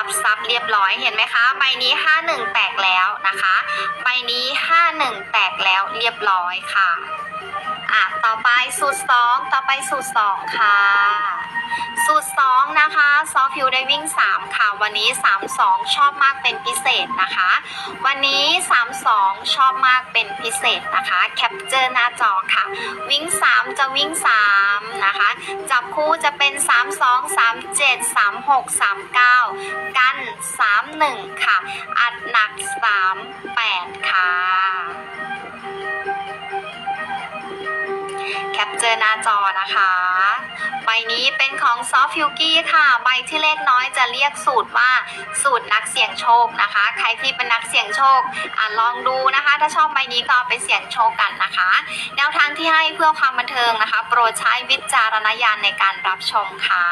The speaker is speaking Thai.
รับทรัพย์เรียบร้อยเห็นไหมคะใบนี้51แตกแล้วนะคะใบนี้51แตกแล้วเรียบร้อยค่ะอะต่อไปสูตรสองต่อไปสูตรสองค่ะสูตรสองนะคะซอฟิวได้วิ่ง3ค่ะ วันนี้32ชอบมากเป็นพิเศษนะคะ วันนี้32ชอบมากเป็นพิเศษนะคะแคปเจอร์หน้าจอค่ะ วิ่ง3จะวิ่งำนะคะ จับคู่จะเป็น 3 2 3 7 3 6 3 9 กัน 3 1 ค่ะ อัดหนัก เจอหน้าจอนะคะ ใบนี้เป็นของซอฟฟิวกี้ค่ะ ใบที่เลขน้อยจะเรียกสูตรว่าสูตรนักเสี่ยงโชคนะคะ ใครที่เป็นนักเสี่ยงโชคอะลองดูนะคะ ถ้าชอบใบนี้ก็เอาไปเสี่ยงโชคกันนะคะ แนวทางที่ให้เพื่อความบันเทิงนะคะ โปรดใช้วิจารณญาณในการรับชมค่ะ